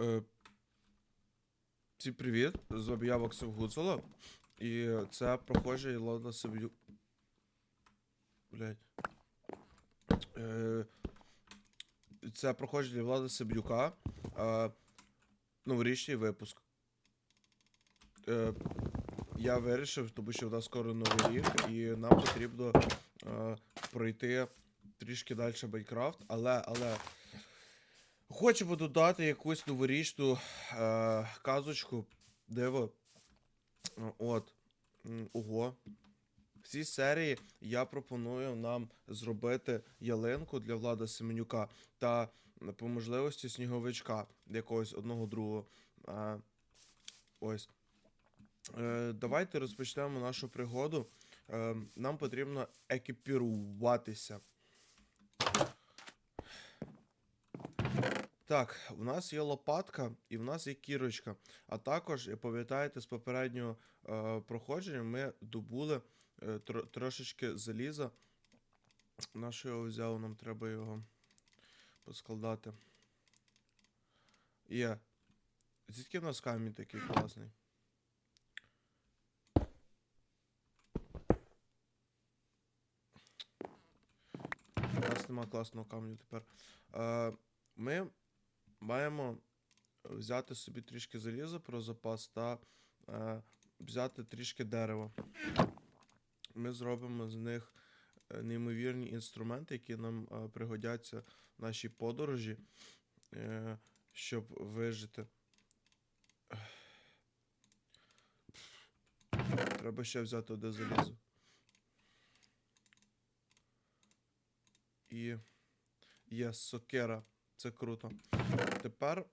Е, Всім привіт! З вами я Максим Гуцало. І це прохожий Лада Сиб'ю. Блять. Е, це прохожий Влада Сиб'юка. Е, новорічний випуск. Я вирішив, тому що в нас скоро новий рік, і нам потрібно пройти трішки далі Майнкрафт, але, але. Хочемо додати якусь новорічну е, казочку. Диво. От. Ого. В цій серії я пропоную нам зробити ялинку для Влада Семенюка та по можливості сніговичка якогось одного другого. Е, ось. Е, давайте розпочнемо нашу пригоду. Е, нам потрібно екіпіруватися. Так, у нас є лопатка і в нас є кірочка. А також, пам'ятаєте, з попереднього е, проходження ми добули е, тро- трошечки заліза. На що його взяв, нам треба його поскладати. Є. Звідки в нас камінь такий класний? У нас нема класного камню тепер. Е, ми маємо взяти собі трішки заліза про запас та е, взяти трішки дерева. Ми зробимо з них е, неймовірні інструменти, які нам е, пригодяться в нашій подорожі, е, щоб вижити. Треба ще взяти одне залізо. І є сокера. Це круто. Тепер,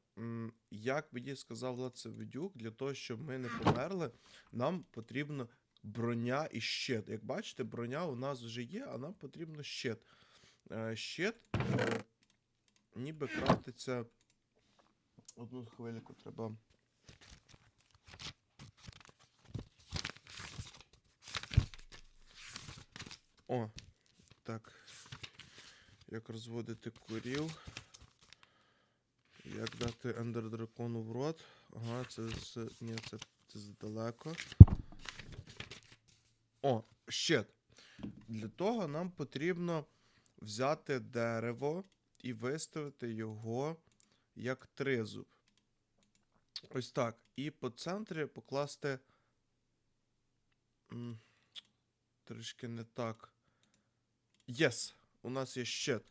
як мені сказав Влад для того, щоб ми не померли, нам потрібно броня і щит. Як бачите, броня у нас вже є, а нам потрібно щит. Е, щит е, ніби крафтиться. Одну хвильку треба. О, так. Як розводити курів. Як дати ендер дракону в рот. Ага, це з. Ні, це, це здалеко. О, щит. Для того нам потрібно взяти дерево і виставити його як тризуб. Ось так. І по центрі покласти. Трішки не так. Єс! У нас є щит.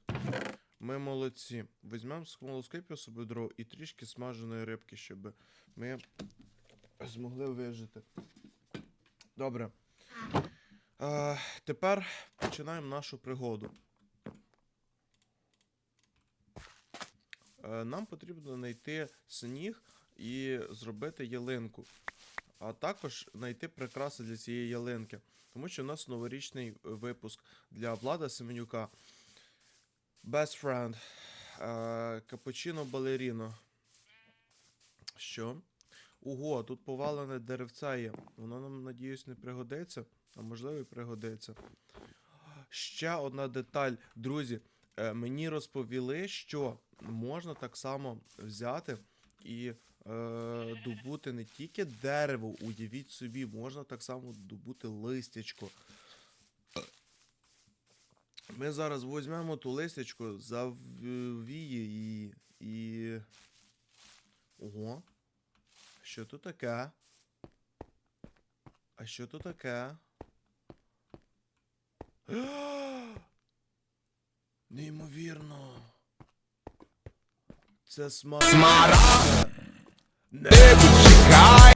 Ми молодці. Візьмемо смолоскипів собі дров і трішки смаженої рибки, щоб ми змогли вижити. Добре. Е, тепер починаємо нашу пригоду. Е, нам потрібно знайти сніг і зробити ялинку. А також знайти прикраси для цієї ялинки. Тому що у нас новорічний випуск для Влада Семенюка. Best Friend. Е, Капучино Балеріно. Що? Ого, тут повалене деревце є. Воно нам, надіюсь, не пригодиться, а можливо і пригодиться. Ще одна деталь, друзі. е, Мені розповіли, що можна так само взяти і е, добути не тільки дерево, уявіть собі, можна так само добути листячко. Ми зараз візьмемо ту листячку, завіє її і. Ого. Що тут таке? А що тут таке? Неймовірно. Це смарагд. Смарагд! Не Чекай!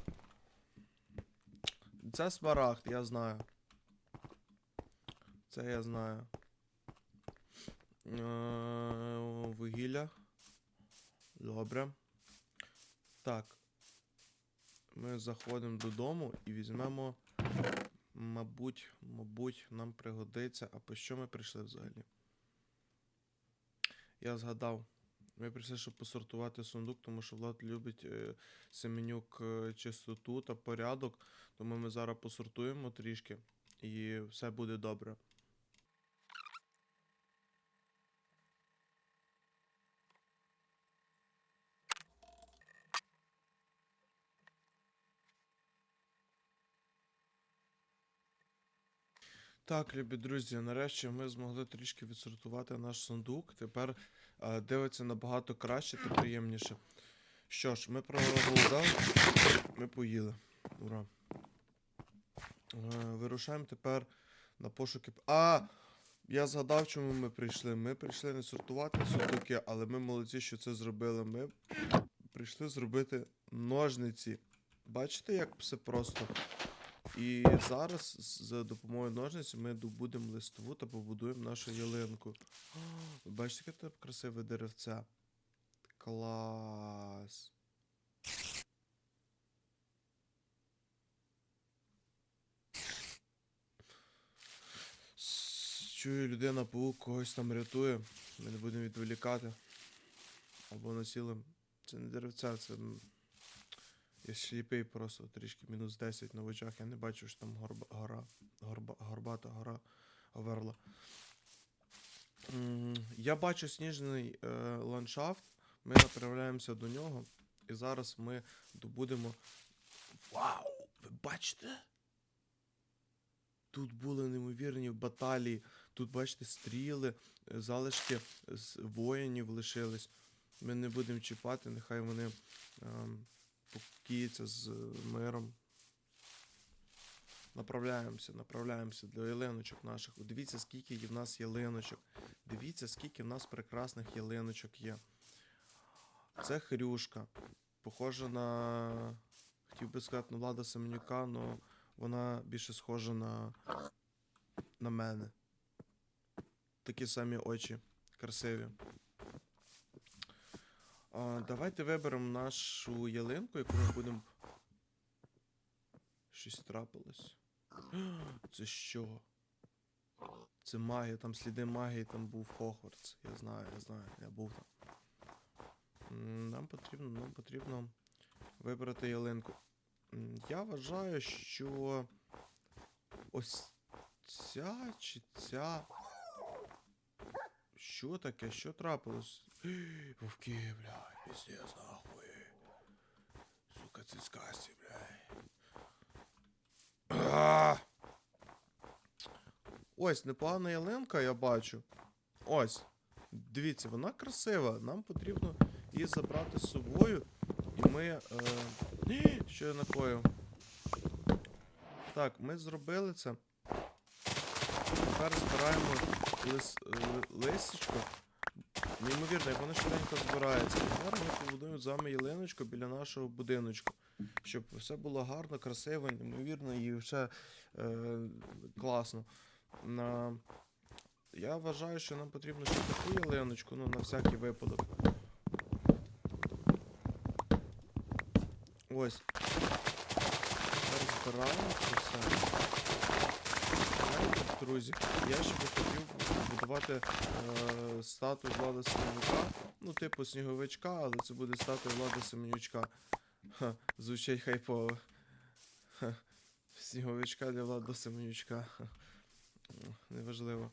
Це смарагд, я знаю. Це я знаю. Е, Вугілля. Добре. Так. Ми заходимо додому і візьмемо. Мабуть, мабуть, нам пригодиться. А по що ми прийшли взагалі? Я згадав. Ми прийшли, щоб посортувати сундук, тому що Влад любить е, Семенюк е, чистоту та порядок. Тому ми зараз посортуємо трішки і все буде добре. Так, любі друзі, нарешті ми змогли трішки відсортувати наш сундук. Тепер е, дивиться набагато краще та приємніше. Що ж, ми проголодали, ми поїли. Ура. Е, вирушаємо тепер на пошуки. А! Я згадав, чому ми прийшли. Ми прийшли не сортувати сундуки, але ми молодці, що це зробили. Ми прийшли зробити ножниці. Бачите, як все просто? І зараз за допомогою ножниць ми добудемо листову та побудуємо нашу ялинку. Бачите, яке це красиве деревце? Клас. Чую, людина паук когось там рятує. Ми не будемо відволікати. Або насілим. Це не деревця, це. М, сліпий просто трішки мінус 10 на очах. Я не бачу, що там горба, гора. Горба, горбата гора Оверла. Я бачу сніжний е, ландшафт. Ми направляємося до нього. І зараз ми добудемо. Вау! Ви бачите? Тут були неймовірні баталії. Тут, бачите, стріли, е, залишки з воїнів лишились. Ми не будемо чіпати, нехай вони ем, покіються з е, миром. Направляємося, направляємося до ялиночок наших. Дивіться, скільки в нас ялиночок. Дивіться, скільки в нас прекрасних ялиночок є. Це хрюшка. Похожа на. Хотів би сказати на Влада Семенюка, але вона більше схожа на. на мене. Такі самі очі. Красиві. А, давайте виберемо нашу ялинку, яку ми будемо. Щось трапилось. Це що? Це магія, там сліди магії, там був Хогвартс. Я знаю, я знаю, я був там. Нам потрібно, нам потрібно вибрати ялинку. Я вважаю, що ось ця чи ця. Що таке? Що трапилось? Вовки, блядь, пиздец, нахуй. Сука, це сказці, блядь. Ось, непогана ялинка, я бачу. Ось. Дивіться, вона красива. Нам потрібно її забрати з собою. І ми. Е... Що я накоїв? Так, ми зробили це. Тепер збираємо лис... е, лисичко. Неймовірно, як воно швиденько збирається. Тепер ми побудуємо з вами ялиночку біля нашого будиночку. Щоб все було гарно, красиво, неймовірно і все е, класно. На... Я вважаю, що нам потрібно ще таку ялиночку, ну, на всякий випадок. Ось. Тепер збираємо це все. Друзі, я ще би хотів побудувати е, статую Влада Семенюка. Ну, типу сніговичка, але це буде статуя Влада Семенючка. Ха, звучить хайпово. Ха, сніговичка для Влада Семенючка. Ха. Неважливо.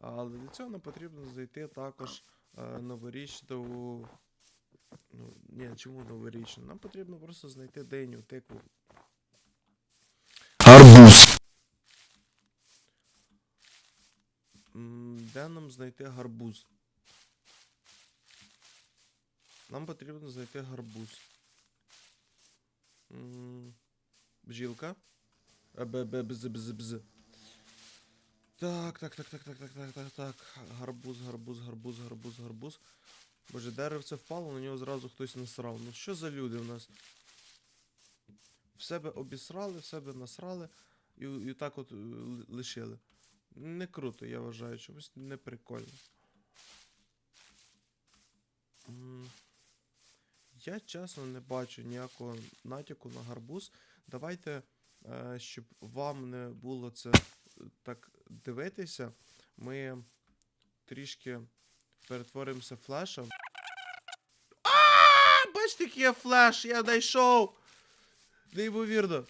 Але для цього нам потрібно знайти також е, новорічну. Ну, ні, чому новорічну? Нам потрібно просто знайти диню, тикву. Арбуз. М, Де нам знайти гарбуз? Нам потрібно знайти гарбуз. М, Бджілка. Е. Так, так, так, так, так, так, так, так, так. Гарбуз, гарбуз, гарбуз, гарбуз, гарбуз. Боже, деревце впало, на нього зразу хтось насрав. Ну що за люди в нас? В себе обісрали, в себе насрали і, і так от е, лишили. Не круто, я вважаю, чомусь не прикольно. Я чесно не бачу ніякого натяку на гарбуз. Давайте, е, щоб вам не було це так дивитися, ми трішки перетворимося в флеша. А, бачите, який я флеш, я знайшов! Неймовірно,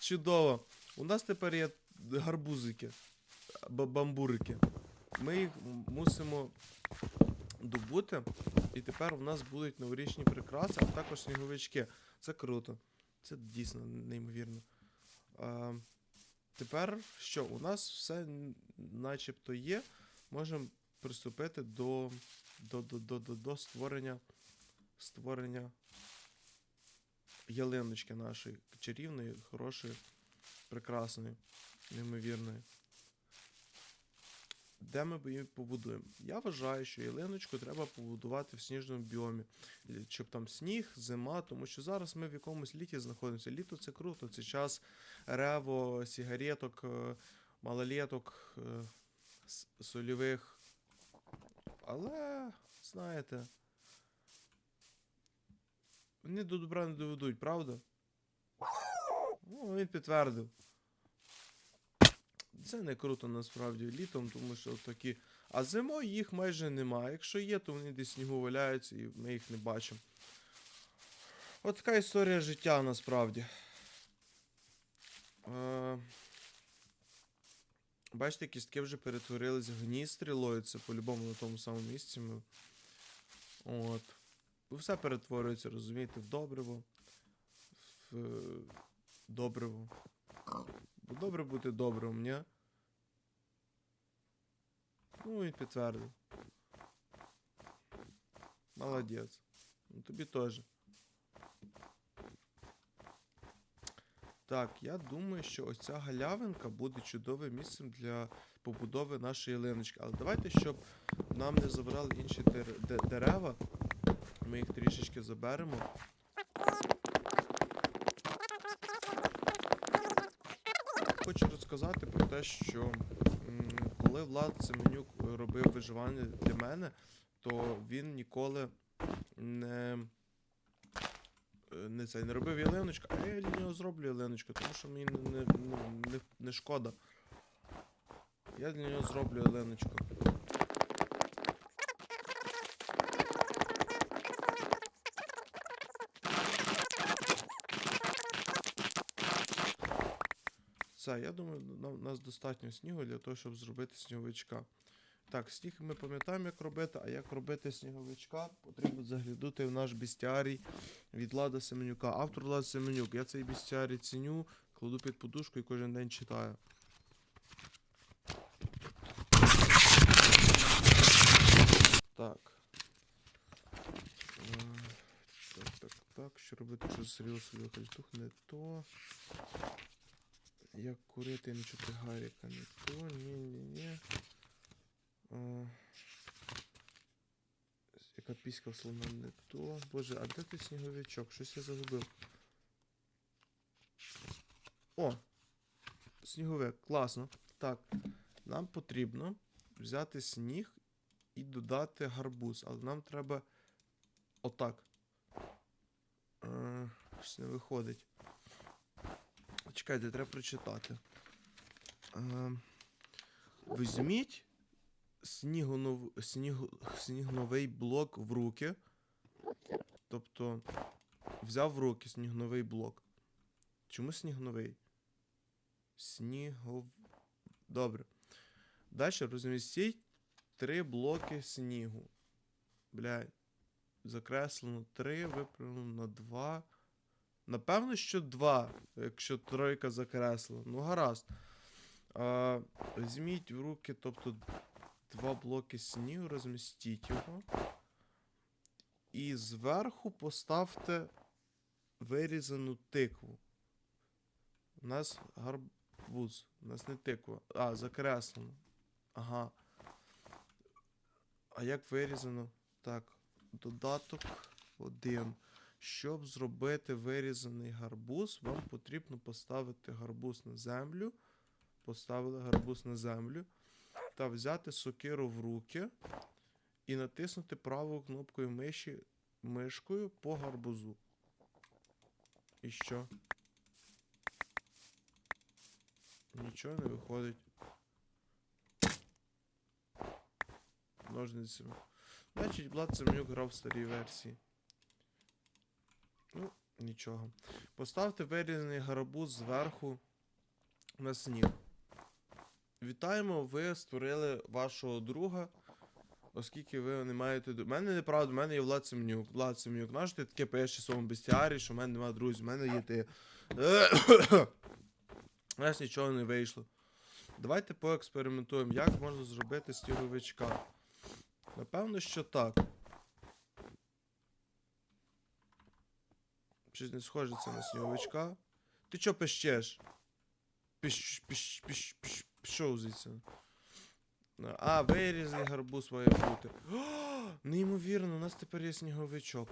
чудово. У нас тепер є гарбузики, бамбурики. Ми їх мусимо добути, і тепер у нас будуть новорічні прикраси, а також сніговички. Це круто. Це дійсно неймовірно. А, тепер що? У нас все начебто є. Можемо приступити до, до, до, до, до, до створення, створення ялиночки нашої чарівної, хорошої, прекрасної, неймовірної. Де ми її побудуємо? Я вважаю, що ялиночку треба побудувати в сніжному біомі, щоб там сніг, зима, тому що зараз ми в якомусь літі знаходимося. Літо це круто, це час рево, сігареток, е, малолеток, е, сольових. Але, знаєте, вони до добра не доведуть, правда? Ну, він підтвердив. Це не круто насправді літом, тому що такі. А зимою їх майже немає. Якщо є, то вони десь снігу валяються і ми їх не бачимо. От така історія життя насправді. Е... Бачите, кістки вже перетворились в гній стрілою, це по-любому на тому самому місці. Ми... От. Все перетворюється, розумієте, в добриво. В добриво. Добре бути добрим, ні? Ну, він підтвердив. Молодець. Ну, тобі теж. Так, я думаю, що ось ця галявинка буде чудовим місцем для побудови нашої ялиночки. Але давайте, щоб нам не забрали інші дер- де- дерева, ми їх трішечки заберемо. Хочу розказати про те, що коли Влад Семенюк робив виживання для мене, то він ніколи не, е, не, це, не робив ялиночку, а я для нього зроблю ялиночку, тому що мені не, не, не, не шкода. Я для нього зроблю ялиночку. Все, я думаю, нам, нас достатньо снігу для того, щоб зробити сніговичка. Так, сніг ми пам'ятаємо, як робити, а як робити сніговичка, потрібно заглянути в наш бістіарій від Влада Семенюка. Автор Влад Семенюк. Я цей бістіарій ціню, кладу під подушку і кожен день читаю. Так. Е, Так, так, так. Що робити, що зріло собі кальтух? Не то. Як курити не чути гаріка, не то, ні-ні-ні. Яка піська в слона не то. Боже, а де той сніговичок? Щось я загубив. О! Сніговик, класно. Так, нам потрібно взяти сніг і додати гарбуз, але нам треба отак. Щось не виходить. Чекайте, треба прочитати. Е, візьміть снігонов... сніг... снігновий блок в руки. Тобто взяв в руки снігновий блок. Чому снігновий? Снігов. Добре. Далі розмістіть три блоки снігу. Блядь. Закреслено 3, виправлено на 2. Напевно, що 2, якщо тройка закреслена. Ну, гаразд. А, візьміть в руки, тобто, два блоки снігу, розмістіть його. І зверху поставте вирізану тикву. У нас гарбуз. У нас не тиква. А, закреслено. Ага. А як вирізано? Так, додаток 1. Щоб зробити вирізаний гарбуз, вам потрібно поставити гарбуз на землю. Поставили гарбуз на землю. Та взяти сокиру в руки і натиснути правою кнопкою миші мишкою по гарбузу. І що? Нічого не виходить. Ножницями. Значить, Влад Семенюк грав в старій версії. Нічого. Поставте вирізаний гарбуз зверху на сніг. Вітаємо, ви створили вашого друга, оскільки ви не маєте. У мене неправда, в мене є Влад Семенюк. Влад Семенюк, знаєш, ти таке пишеш в своєму бестіарі, що в мене немає друзів, в мене є ти. У нас нічого не вийшло. Давайте поекспериментуємо, як можна зробити стіговичка. Напевно, що так. Щось не схоже це на сніговичка. Ти чо пищеш? Піш, піш, піш, піш, пішов. А, вирізний гарбуз має бути. О, неймовірно, у нас тепер є сніговичок.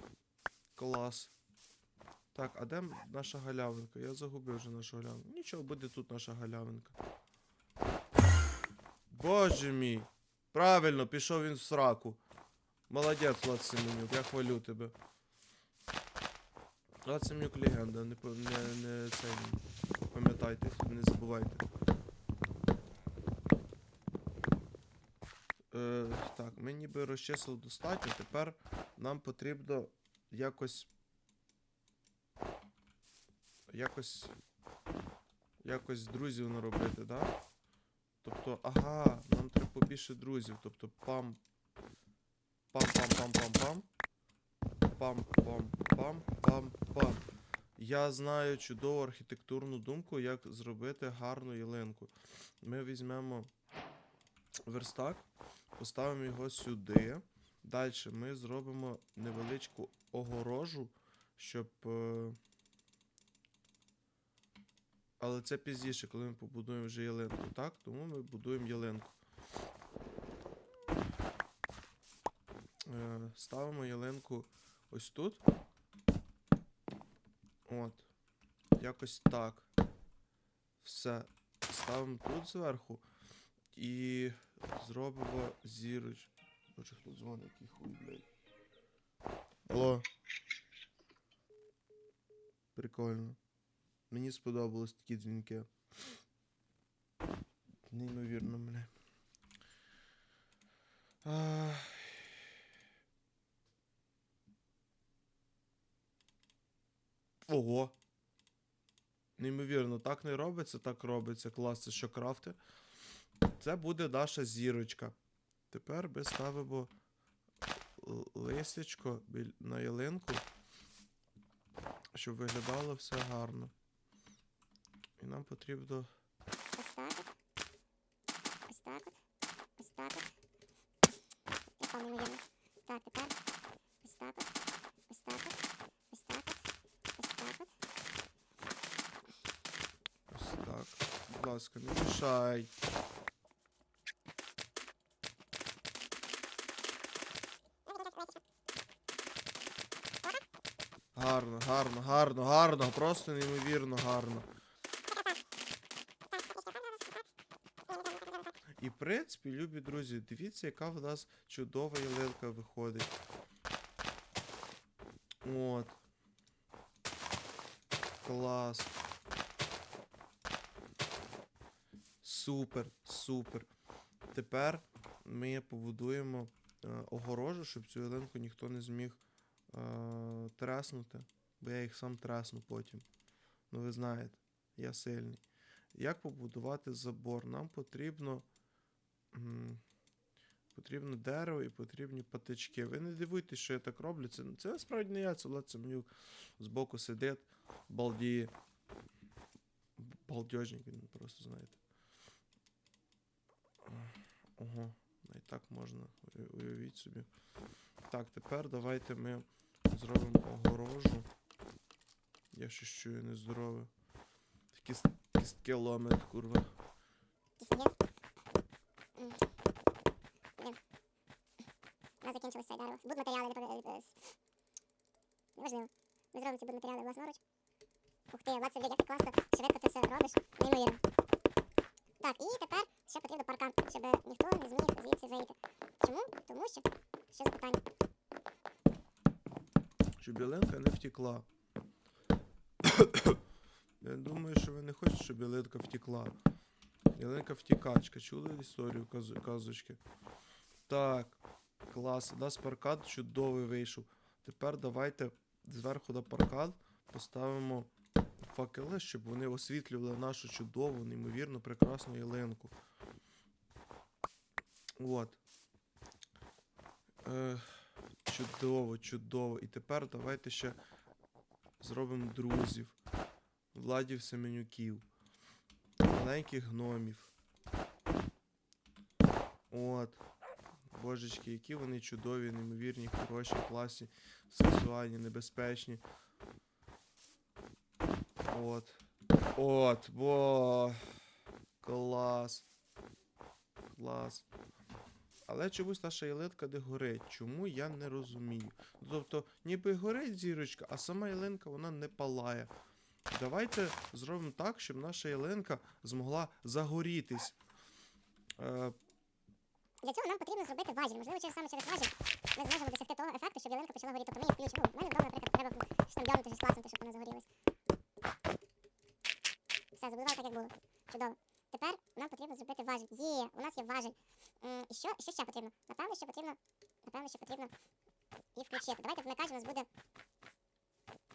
Клас. Так, а де наша галявинка? Я загубив вже нашу галявинку. Нічого, буде тут наша галявинка. Боже мій. Правильно, пішов він в сраку. Молодець, Влад Семенюк, я хвалю тебе. Семенюк легенда, не, не, не, це, пам'ятайте, не забувайте. Е, так, ми ніби розчислили достатньо, тепер нам потрібно якось. Якось. Якось друзів наробити, да? Тобто, ага, нам треба побільше друзів. Тобто пам. Пам-пам-пам-пам-пам. Пам-пам-пам-пам-пам. Я знаю чудову архітектурну думку, як зробити гарну ялинку. Ми візьмемо верстак, поставимо його сюди. Далі ми зробимо невеличку огорожу, щоб. е, Але це пізніше, коли ми побудуємо вже ялинку, так? Тому ми будуємо ялинку. Е, Ставимо ялинку ось тут. От. Якось так. Все. Ставимо тут зверху. І зробимо зіроч. Боже, хто дзвонить, який хуй, блядь. Алло. Прикольно. Мені сподобались такі дзвінки. Неймовірно мене. Ах. Ого. Неймовірно, так не робиться, так робиться. Клас, це що крафти. Це буде наша зірочка. Тепер ми ставимо л- на ялинку, щоб виглядало все гарно. І нам потрібно. Ось так. Ось так. Ось так. Яка. Так, тепер. Ось так от. Ось так от. Ось так от. Ось так. Будь ласка, не мішай. Гарно, гарно, гарно, гарно, просто неймовірно гарно. І в принципі, любі друзі, дивіться, яка в нас чудова ялинка виходить. От. Клас. Супер, супер. Тепер ми побудуємо е, огорожу, щоб цю ялинку ніхто не зміг е, треснути, бо я їх сам тресну потім. Ну, ви знаєте, я сильний. Як побудувати забор? Нам потрібно. м, Потрібно дерево і потрібні патички. Ви не дивуйтесь, що я так роблю. Це, це насправді не я, це Влад Семенюк збоку сидить, балдіє. Балдежник він просто, знаєте. Ого, і так можна, уя- уявіть собі. Так, тепер давайте ми зробимо огорожу. Я ще чую нездорове. С- кістки ломить, курва. Нас закінчилось це дерево. Будматеріали не. Неважливо. Ми зробимо ці будматеріали власноруч. Ух ти, Влад, Сергій, як класно, швидко ти все робиш. Неймовірно. Так, і тепер ще потрібно паркан, щоб ніхто не зміг звідси вийти. Чому? Тому що. Що за питання? Щоб ялинка не втекла. Я думаю, що ви не хочете, щоб ялинка втекла. Ялинка втікачка. Чули історію каз- казочки? Так, клас. У нас паркан чудовий вийшов. Тепер давайте зверху на паркан поставимо факели, щоб вони освітлювали нашу чудову, неймовірно прекрасну ялинку. От. Е, чудово, чудово. І тепер давайте ще зробимо друзів. Владів Семенюків. маленьких гномів. От. Божечки, які вони чудові, неймовірні, хороші, класні, сексуальні, небезпечні. От. От, бо. Клас. Клас. Але чомусь наша ялинка не горить. Чому я не розумію. Тобто, ніби горить зірочка, а сама ялинка вона не палає. Давайте зробимо так, щоб наша ялинка змогла загорітись. Е, Для цього нам потрібно зробити важіль. Можливо, через саме через важіль ми зможемо досягти того ефекту, щоб ялинка почала горіти. Тобто ми її включимо. У мене вдома, наприклад, треба там дьорнути, щось щоб вона загорілась. Все, забудували так, як було. Чудово. Тепер нам потрібно зробити важіль. Є, у нас є важіль. І що, що ще потрібно? Напевно, що потрібно. Напевно, що потрібно і включити. Давайте вмикач у нас буде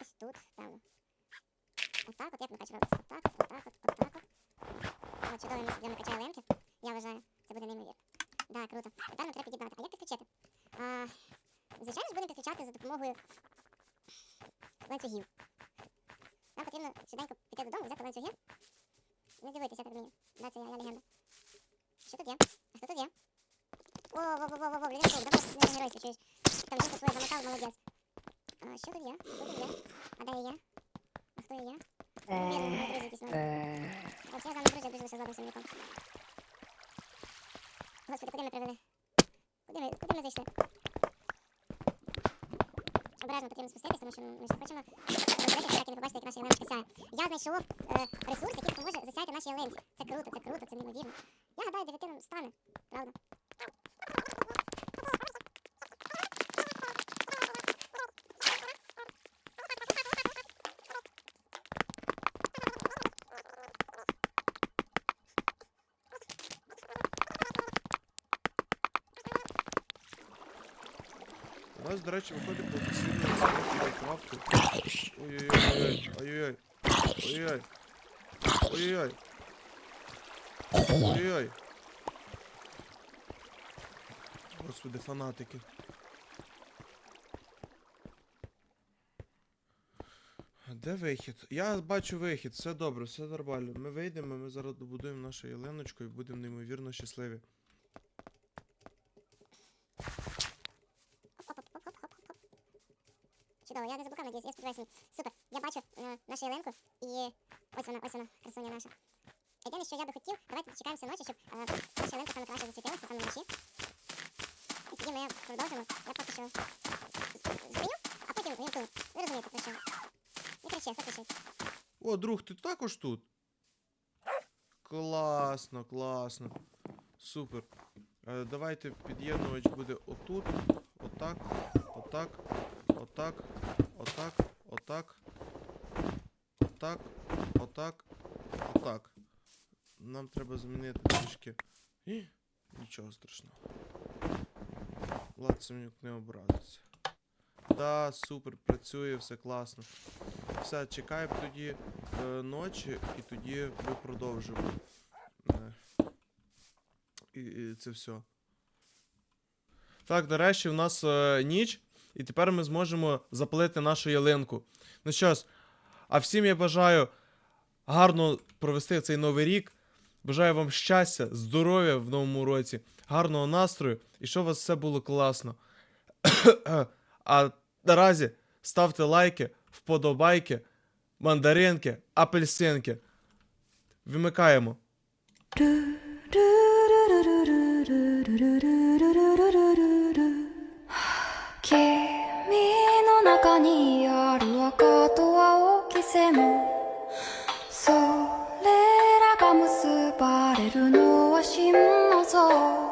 ось тут, певно. Отак от, як вмикач робиться. Отак от, отак от, отак от. О, чудове місце для вмикача ялинки. Я вважаю, це буде неймовірно. Да, круто. Тепер нам треба під'єднати. А як підключити? А, звичайно ж будемо підключати за допомогою ланцюгів. Нам потрібно швиденько піти додому, взяти ланцюги. Не дивитися, так розумію. Да, це я, я легенда. Що тут є? А хто тут є? О, во, во, во, во, во, блін, давай не геройський, чуєш. Там жінку свою замотав, молодець. А, що тут є? Хто тут є? А де я є? А хто я є? Вірно, мої друзі якісь нові. А друзі, я з сім'яком. Господи, куди ми привели? Куди ми, куди ми зайшли? Обережно потрібно спуститись, тому що ми ще хочемо розбити всякі, не як наша ялиночка сяє. Я знайшов е, ресурс, який допоможе засяяти наші ялинці. Це круто, це круто, це неймовірно. Я гадаю, дев'ятином стане, правда? У нас, до речі, виходить професійний Майнкрафту. Ой-ой-ой. Ой-ой-ой. Ой-ой. Ой-ой-ой. Ой-ой. Господи, фанатики. Де вихід? Я бачу вихід, все добре, все нормально. Ми вийдемо, ми зараз добудуємо нашу ялиночку і будемо неймовірно щасливі. Оп-оп-оп-оп-оп-оп. Чудово, я не заблукав, надіюсь, я сподіваюся. ні. Супер, я бачу е, нашу ялинку і ось вона, ось вона, красуня наша. Єдине, що я би хотів, давайте дочекаємося ночі, щоб е, наша ялинка саме краще засвітилася, саме вночі. І тоді ми продовжимо. Я поки що зупиню, а потім вімкну. Ви розумієте, про що. Не кричи, хто кричить. О, друг, ти також тут? Класно, класно. Супер. Е, давайте під'єднувач буде отут. Отак. Отак. Отак. Отак. Отак. Отак. Отак. Отак. Нам треба змінити трішки. І, нічого страшного. Влад Семенюк не образиться. Да, супер, працює, все класно. Все, чекаємо тоді е, ночі, і тоді ми продовжимо. Е, і, і це все. Так, нарешті в нас е, ніч, і тепер ми зможемо запалити нашу ялинку. Ну що ж, а всім я бажаю гарно провести цей новий рік. Бажаю вам щастя, здоров'я в новому році, гарного настрою і щоб у вас все було класно. а наразі ставте лайки, вподобайки, мандаринки, апельсинки. Вимикаємо. 青き線それらが結ばれるのは真の像